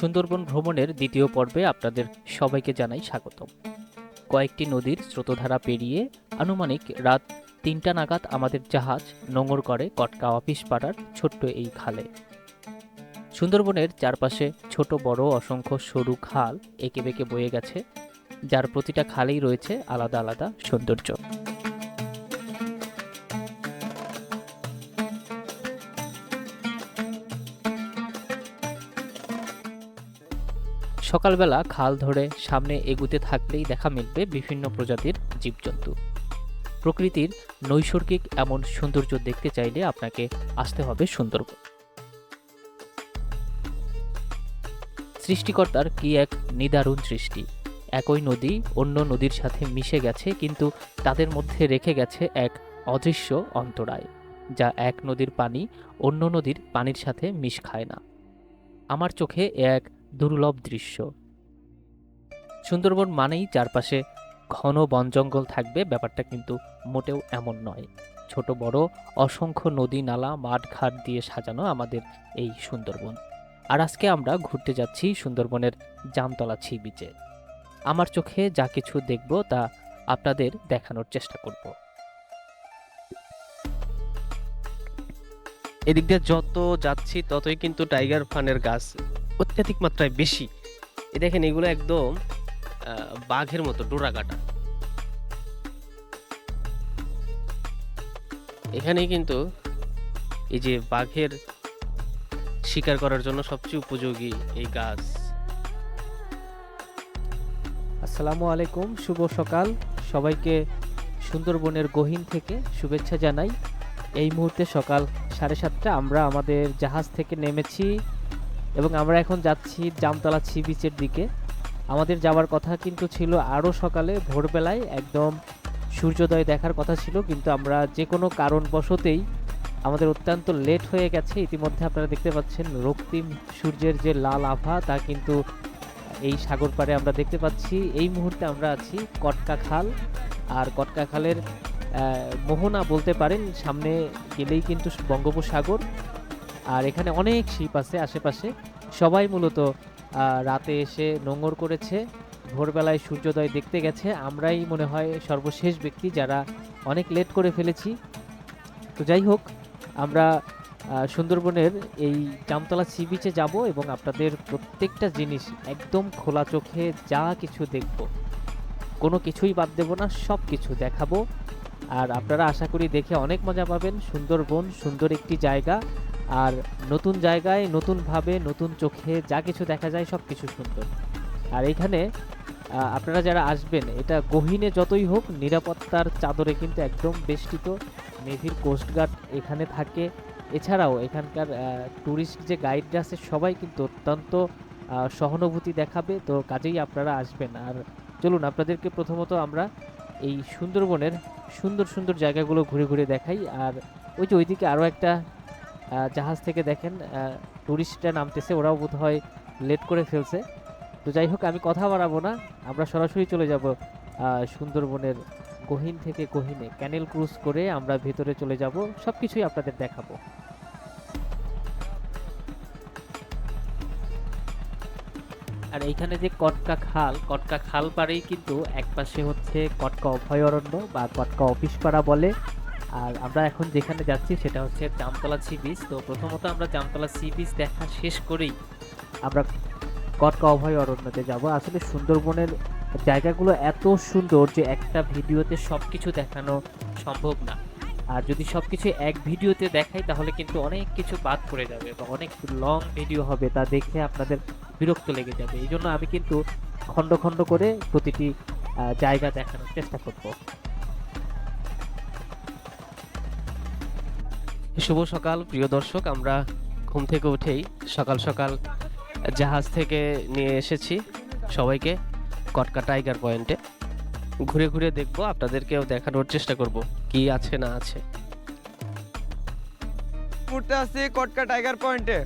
সুন্দরবন ভ্রমণের দ্বিতীয় পর্বে আপনাদের সবাইকে জানাই স্বাগতম। কয়েকটি নদীর স্রোতধারা পেরিয়ে আনুমানিক রাত তিনটা নাগাদ আমাদের জাহাজ নোঙর করে কটকা অফিস পাড়ার ছোট্ট এই খালে। সুন্দরবনের চারপাশে ছোট, বড়, অসংখ্য সরু খাল এঁকে বেঁকে বয়ে গেছে, যার প্রতিটা খালেই রয়েছে আলাদা আলাদা সৌন্দর্য। সকালবেলা খাল ধরে সামনে এগুতে থাকলেই দেখা মিলবে বিভিন্ন প্রজাতির জীবজন্তু। প্রকৃতির নৈসর্গিক এমন সৌন্দর্য দেখতে চাইলে আপনাকে আসতে হবে সুন্দরবন। সৃষ্টিকর্তার কি এক নিদারুণ সৃষ্টি। একই নদী অন্য নদীর সাথে মিশে গেছে কিন্তু তাদের মধ্যে রেখে গেছে এক অদৃশ্য অন্তরায়, যা এক নদীর পানি অন্য নদীর পানির সাথে মিশ খায় না। আমার চোখে এক দুর্লভ দৃশ্য। সুন্দরবন মানেই চারপাশে ঘন বন জঙ্গল থাকবে, ব্যাপারটা কিন্তু মোটেও এমন নয়। ছোট, বড়, অসংখ্য নদী, নালা, মাঠ, ঘাট দিয়ে সাজানো আমাদের এই সুন্দরবন। আর আজকে আমরা ঘুরতে যাচ্ছি সুন্দরবনের জামতলা ছি বিচে আমার চোখে যা কিছু দেখব তা আপনাদের দেখানোর চেষ্টা করব। এদিক দিয়ে যত যাচ্ছি, ততই কিন্তু টাইগার ফানের গাছ অত্যাধিক মাত্রায় বেশি। এ দেখেন এগুলো একদম বাঘের মতো ডোরা কাটা এখানেই কিন্তু এই যে বাঘের শিকার করার জন্য সবচেয়ে উপযোগী এই গাছ। আসসালামু আলাইকুম, শুভ সকাল। সবাইকে সুন্দরবনের গহীন থেকে শুভেচ্ছা জানাই। এই মুহূর্তে সকাল সাড়ে সাতটা, আমরা আমাদের জাহাজ থেকে নেমেছি এবং আমরা এখন যাচ্ছি জামতলা সি বিচের দিকে। আমাদের যাওয়ার কথা কিন্তু ছিল আরও সকালে, ভোরবেলায় একদম সূর্যোদয় দেখার কথা ছিল, কিন্তু আমরা যে কোনো কারণবশতেই আমাদের অত্যন্ত লেট হয়ে গেছে। ইতিমধ্যে আপনারা দেখতে পাচ্ছেন রক্তিম সূর্যের যে লাল আভা, তা কিন্তু এই সাগর পাড়ে আমরা দেখতে পাচ্ছি। এই মুহূর্তে আমরা আছি কটকা খাল, আর কটকা খালের মোহনা বলতে পারেন, সামনে গেলেই কিন্তু বঙ্গোপসাগর। আর এখানে অনেক শিপ আছে আশেপাশে। সবাই মূলত রাতে এসে নোঙর করেছে। ভোরবেলায় সূর্যোদয় দেখতে গেছে। আমরাই মনে হয় সর্বশেষ ব্যক্তি যারা অনেক লেট করে ফেলেছি। তো যাই হোক, আমরা সুন্দরবনের এই জামতলা সি বিচে যাব এবং আপনাদের প্রত্যেকটা জিনিস একদম খোলা চোখে যা কিছু দেখব। কোনো কিছুই বাদ দেব না, সব কিছু দেখাবো। আর আপনারা আশা করি দেখে অনেক মজা পাবেন। সুন্দরবন সুন্দর একটি জায়গা। আর নতুন জায়গায় নতুনভাবে নতুন চোখে যা কিছু দেখা যায় সব কিছু সুন্দর। আর এখানে আপনারা যারা আসবেন, এটা গহীনে যতই হোক, নিরাপত্তার চাদরে কিন্তু একদম বেষ্টিত। নেভির কোস্টগার্ড এখানে থাকে। এছাড়াও এখানকার ট্যুরিস্ট যে গাইডরা আছে, সবাই কিন্তু অত্যন্ত সহানুভূতি দেখাবে। তো কাজেই আপনারা আসবেন। আর চলুন, আপনাদেরকে প্রথমত আমরা এই সুন্দরবনের সুন্দর সুন্দর জায়গাগুলো ঘুরে ঘুরে দেখাই। আর ওই যে ওইদিকে আরও একটা জাহাজ থেকে দেখেন ট্যুরিস্টরা নামতেছে, ওরাও বোধ হয় লেট করে ফেলছে। তো যাই হোক, আমি কথা বাড়াবো না, আমরা সরাসরি চলে যাব সুন্দরবনের গহীন থেকে গহীনে ক্যানেল ক্রুজ করে আমরা ভেতরে চলে যাব সব কিছুই আপনাদের দেখাবো। আর এইখানে যে কটকা খাল কটকা খাল পাড়েই কিন্তু একপাশে হচ্ছে কটকা অভয়ারণ্য বা কটকা অফিস পাড়া বলে। আর আমরা এখন যেখানে যাচ্ছি সেটা হচ্ছে জামতলা সি বিচ। তো প্রথমত আমরা জামতলা সি বিচ দেখা শেষ করেই আমরা কটকা অভয় অরণ্যতে যাব। আসলে সুন্দরবনের জায়গাগুলো এত সুন্দর যে একটা ভিডিওতে সব কিছু দেখানো সম্ভব না। আর যদি সব কিছু এক ভিডিওতে দেখাই তাহলে কিন্তু অনেক কিছু বাদ পড়ে যাবে বা অনেক লং ভিডিও হবে, তা দেখে আপনাদের বিরক্ত লেগে যাবে। এই জন্য আমি কিন্তু খণ্ড খণ্ড করে প্রতিটি জায়গা দেখানোর চেষ্টা করব। শুভ সকাল, প্রিয় দর্শক। আমরা ঘুম থেকে উঠেই সকাল সকাল জাহাজ থেকে নিয়ে এসেছি সবাইকে, কটকা টাইগার পয়েন্টে। ঘুরে ঘুরে দেখব, আপনাদেরকেও দেখানোর চেষ্টা করব কি আছে না আছে। মুহূর্তে আছি কটকা টাইগার পয়েন্টে।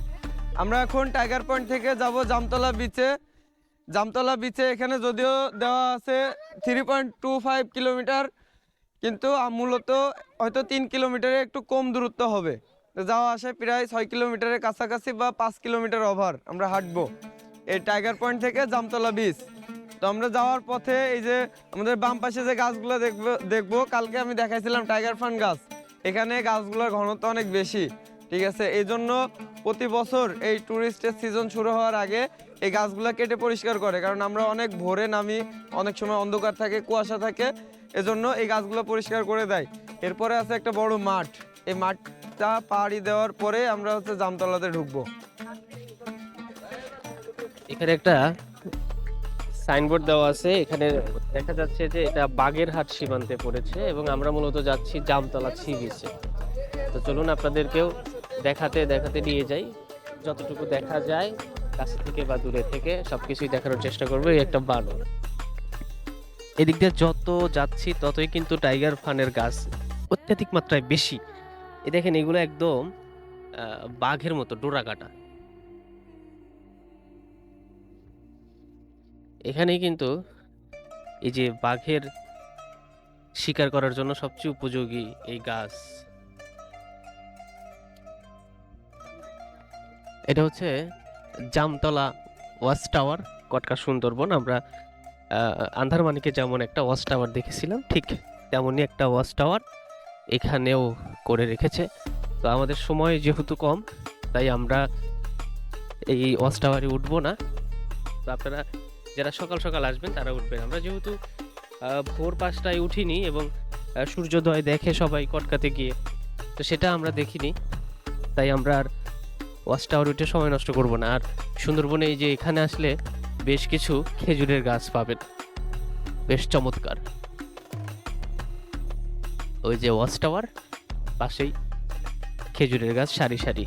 আমরা এখন টাইগার পয়েন্ট থেকে যাব জামতলা বিচে জামতলা বিচে এখানে যদিও দেওয়া আছে three point two five kilometre কিন্তু মূলত হয়তো তিন কিলোমিটারে একটু কম দূরত্ব হবে। যাওয়া আসে প্রায় ছয় কিলোমিটারের কাছাকাছি বা পাঁচ কিলোমিটার ওভার আমরা হাঁটবো। এই টাইগার পয়েন্ট থেকে জামতলা বিচ তো আমরা যাওয়ার পথে এই যে আমাদের বাম পাশে যে গাছগুলো দেখব দেখব, কালকে আমি দেখাইছিলাম টাইগার ফান গাছ। এখানে গাছগুলোর ঘনত্ব অনেক বেশি, ঠিক আছে? এই জন্য প্রতি বছর এই ট্যুরিস্টের সিজন শুরু হওয়ার আগে এই গাছগুলো কেটে পরিষ্কার করে। কারণ আমরা অনেক ভোরে নামি, অনেক সময় অন্ধকার থাকে, কুয়াশা থাকে। এজন্য এই গাছগুলো পরিষ্কার করে দেয়। এরপরে আছে একটা বড় মাঠ। এই মাঠটা পাড়ি দেওয়ার পরে আমরা হচ্ছে জামতলাতে ঢুকবো। এখানে একটা সাইনবোর্ড দেওয়া আছে। এখানে দেখা যাচ্ছে যে এটা বাগেরহাট সীমান্তে পড়েছে এবং আমরা মূলত যাচ্ছি জামতলা সি তো চলুন আপনাদেরকেও দেখাতে দেখাতে নিয়ে যাই। যতটুকু দেখা যায়, কাছে থেকে বা দূরে থেকে সবকিছুই দেখানোর চেষ্টা করব। এই একটা বানর। এদিক দিয়ে যত যাচ্ছি, ততই কিন্তু টাইগার ফানের গাছ অত্যাধিক মাত্রায় বেশি। এ দেখেন, এগুলো একদম বাঘের মতো ডোরা কাটা এখানেই কিন্তু এই যে বাঘের শিকার করার জন্য সবচেয়ে উপযোগী এই গাছ। এটা হচ্ছে জামতলা ওয়াচ টাওয়ার, কটকা সুন্দরবন। আমরা আন্ধারমানিকে যেমন একটা ওয়াচ টাওয়ার দেখেছিলাম, ঠিক তেমনই একটা ওয়াচ টাওয়ার এখানেও করে রেখেছে। তো আমাদের সময় যেহেতু কম, তাই আমরা এই ওয়াচ টাওয়ারে উঠবো না। তো আপনারা যারা সকাল সকাল আসবেন, তারা উঠবেন। আমরা যেহেতু ভোর পাঁচটায় উঠিনি এবং সূর্যোদয় দেখে সবাই কটকাতে গিয়ে, তো সেটা আমরা দেখিনি। তাই আমরা আর ওয়াচ টাওয়ার উঠে সময় নষ্ট করব না। আর সুন্দরবনে এই যে এখানে আসলে বেশ কিছু খেজুরের গাছ পাবেন। বেশ চমৎকার। ওই যে ওয়াচ টাওয়ার পাশেই খেজুরের গাছ সারি সারি।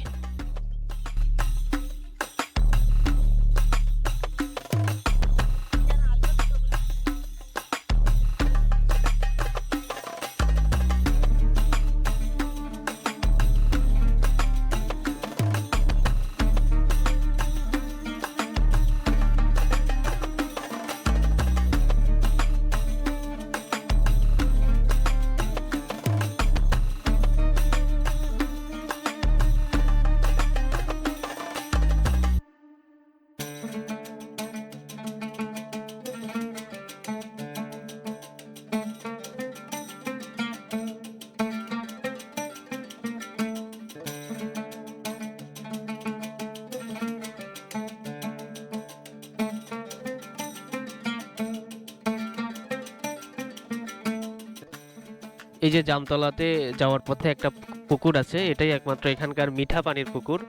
এই যে জামতলাতে যাওয়ার পথে একটা পুকুর আছে, এটাই একমাত্র এখানকার মিঠা পানির পুকুর।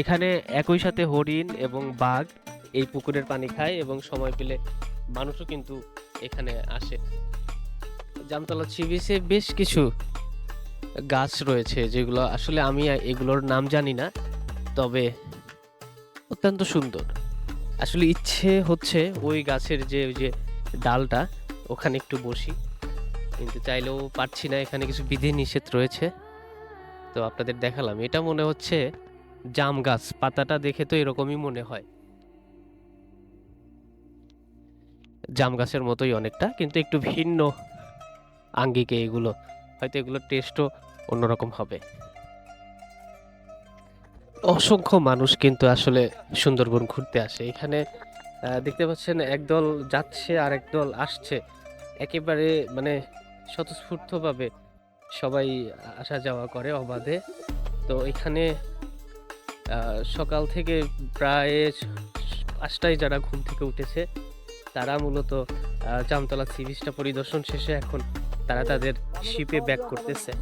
এখানে একই সাথে হরিণ এবং বাঘ এই পুকুরের পানি খায় এবং সময় পেলে মানুষও কিন্তু এখানে আসে। জামতলা চিবিসে বেশ কিছু গাছ রয়েছে, যেগুলো আসলে আমি এগুলোর নাম জানি না, তবে অত্যন্ত সুন্দর। আসলে ইচ্ছে হচ্ছে ওই গাছের যে, ওই যে ডালটা, ওখানে একটু বসি। কিন্তু চাইলেও পারছি না, এখানে কিছু বিধি নিষেধ রয়েছে। তো আপনাদের দেখালাম, এটা মনে হচ্ছে জাম গাছ, পাতাটা দেখে তো এরকমই মনে হয়। জাম গাছের মতোই অনেকটা, কিন্তু একটু ভিন্ন আঙ্গিকে এগুলো, হয়তো এগুলোর টেস্টও অন্যরকম হবে। অসংখ্য মানুষ কিন্তু আসলে সুন্দরবন ঘুরতে আসে। এখানে দেখতে পাচ্ছেন, একদল যাচ্ছে আর একদল আসছে। একেবারে মানে স্বতঃস্ফূর্তভাবে সবাই আসা যাওয়া করে অবাধে। তো এখানে সকাল থেকে প্রায় পাঁচটায় যারা ঘুম থেকে উঠেছে, তারা মূলত জামতলা সি বিচটা পরিদর্শন শেষে এখন তারা তাদের শিপে ব্যাক করতেছে।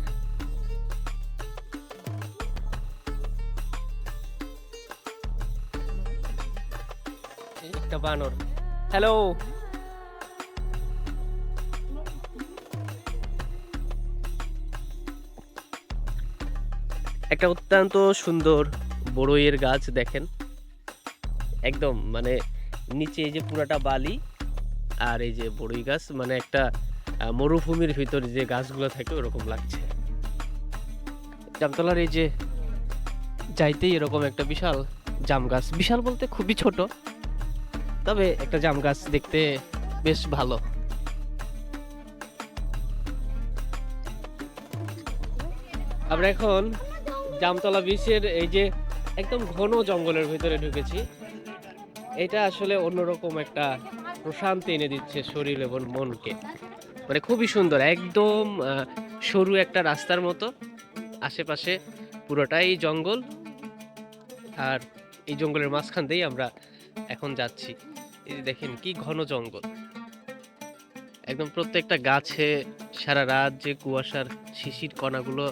একটা বানর। হ্যালো একটা অত্যন্ত সুন্দর বড়ইয়ের গাছ দেখেন। একদম মানে নিচে এই যে পুরাটা বালি আর এই যে বড়ই গাছ মানে একটা মরুভূমির ভিতরে যে গাছগুলো থাকে ওরকম লাগছে। জামতলার এই যে যাইতেই এরকম একটা বিশাল জাম গাছ। বিশাল বলতে খুবই ছোট, তবে একটা জাম গাছ দেখতে বেশ ভালো। আমরা এখন জামতলা বিচের এই যে একদম ঘন জঙ্গলের ভিতরে ঢুকেছি, এটা আসলে অন্যরকম একটা প্রশান্তি এনে দিচ্ছে শরীর এবং মনকে। মানে খুবই সুন্দর, একদম সরু একটা রাস্তার মতো, আশেপাশে পুরোটাই জঙ্গল, আর এই জঙ্গলের মাঝখান দিয়েই আমরা এখন যাচ্ছি। এই যে দেখেন কি ঘন জঙ্গল। একদম প্রত্যেকটা গাছে সারা রাত যে কুয়াশার শিশির কণাগুলো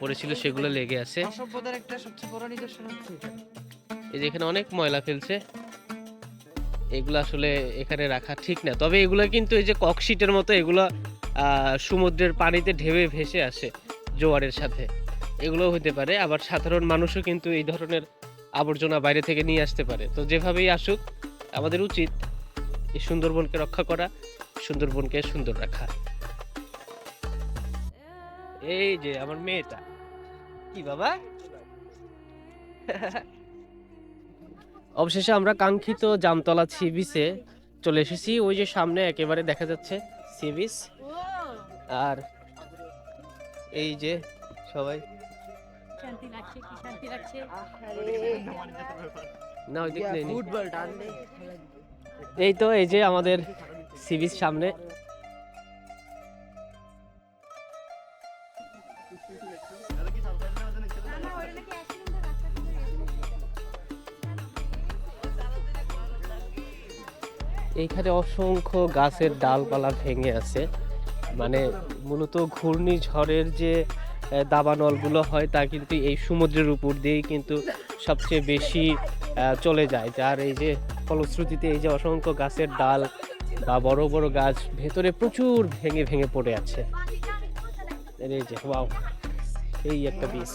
পড়েছিল সেগুলো লেগে আছে। অসভ্যতার একটা সবচেয়ে বড় নিদর্শন হচ্ছে এই যে এখানে অনেক ময়লা ফেলছে। এগুলো আসলে এখানে রাখা ঠিক না। তবে এগুলো কিন্তু এই যে ককশিটের মতো এগুলো সমুদ্রের পানিতে ঢেবে ভেসে আসে জোয়ারের সাথে। এগুলো হতে পারে। আবার সাধারণ মানুষও কিন্তু এই ধরনের আবর্জনা বাইরে থেকে নিয়ে আসতে পারে। তো যেভাবেই আসুক আমাদের উচিত এই সুন্দরবনকে রক্ষা করা সুন্দরবনকে সুন্দর রাখা। এই যে আমার মেয়েটা। কি বাবা? অবশেষে আমরা কাঙ্ক্ষিত জামতলা সি বিচে চলে এসেছি। ওই যে সামনে একেবারে দেখা যাচ্ছে সি বিচ আর এই যে সবাই। শান্তি লাগছে কি? শান্তি লাগছে? না ওই দিক এই তো এই যে আমাদের সি বিচ সামনে। এইখানে অসংখ্য গাছের ডালপালা ভেঙে আছে। মানে মূলত ঘূর্ণিঝড়ের যে দাবানলগুলো হয় তা কিন্তু এই সমুদ্রের উপর দিয়েই কিন্তু সবচেয়ে বেশি চলে যায়। যার এই যে ফলশ্রুতিতে এই যে অসংখ্য গাছের ডাল বা বড় বড় গাছ ভেতরে প্রচুর ভেঙে ভেঙে পড়ে আছে। এই যে, ওয়াও, এই একটা বীজ।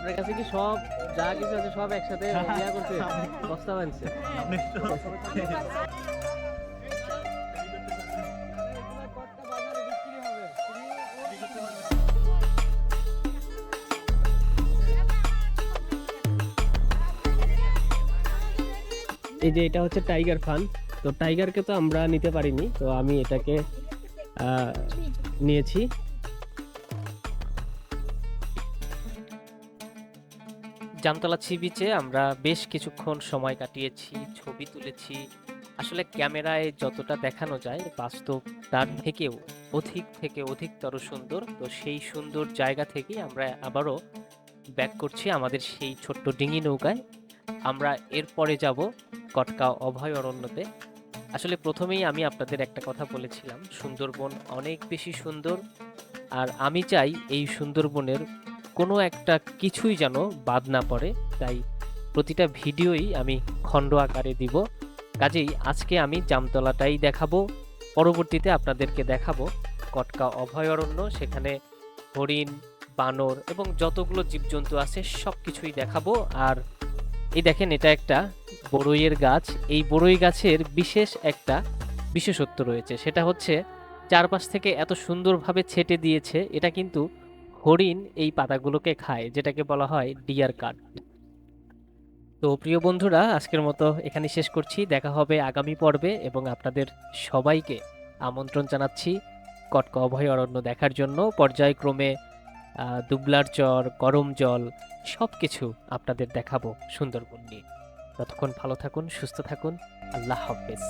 আপনার কাছে কি সব যা কিছু আছে সব একসাথে ইয়া করছে? বস্তা বানছে? এই যে এটা হচ্ছে টাইগার ফান। তো টাইগারকে তো আমরা নিতে পারিনি তো আমি এটাকে আহ, নিয়েছি। জামতলা সি বিচে আমরা বেশ কিছুক্ষণ সময় কাটিয়েছি, ছবি তুলেছি। আসলে ক্যামেরায় যতটা দেখানো যায় বাস্তব, তার থেকেও অধিক থেকে অধিকতর সুন্দর। তো সেই সুন্দর জায়গা থেকেই আমরা আবারও ব্যাক করছি আমাদের সেই ছোট্ট ডিঙি নৌকায়। আমরা এরপরে যাব কটকা অভয় অরণ্যতে আসলে প্রথমেই আমি আপনাদের একটা কথা বলেছিলাম, সুন্দরবন অনেক বেশি সুন্দর। আর আমি চাই এই সুন্দরবনের কোনো একটা কিছুই যেন বাদ না পড়ে, তাই প্রতিটা ভিডিওই আমি খণ্ড আকারে দিব। কাজেই আজকে আমি জামতলাটাই দেখাবো, পরবর্তীতে আপনাদেরকে দেখাবো কটকা অভয়ারণ্য, সেখানে হরিণ, বানর এবং যতগুলো জীবজন্তু আছে সব কিছুই দেখাবো। আর এই দেখেন এটা একটা বড়ইয়ের গাছ। এই বড়ই গাছের বিশেষ একটা বিশেষত্ব রয়েছে, সেটা হচ্ছে চারপাশ থেকে এত সুন্দরভাবে ছেটে দিয়েছে, এটা কিন্তু হরিণ এই পাতাগুলোকে খায়, যেটাকে বলা হয় ডিয়ার কাট। তো প্রিয় বন্ধুরা, আজকের মতো এখানে শেষ করছি। দেখা হবে আগামী পর্বে এবং আপনাদের সবাইকে আমন্ত্রণ জানাচ্ছি কটকা অভয়ারণ্য দেখার জন্য। পর্যায়ক্রমে দুবলার চর গরম জল সব কিছু আপনাদের দেখাবো সুন্দরবন নিয়ে। ততক্ষণ ভালো থাকুন, সুস্থ থাকুন। আল্লাহ হাফেজ।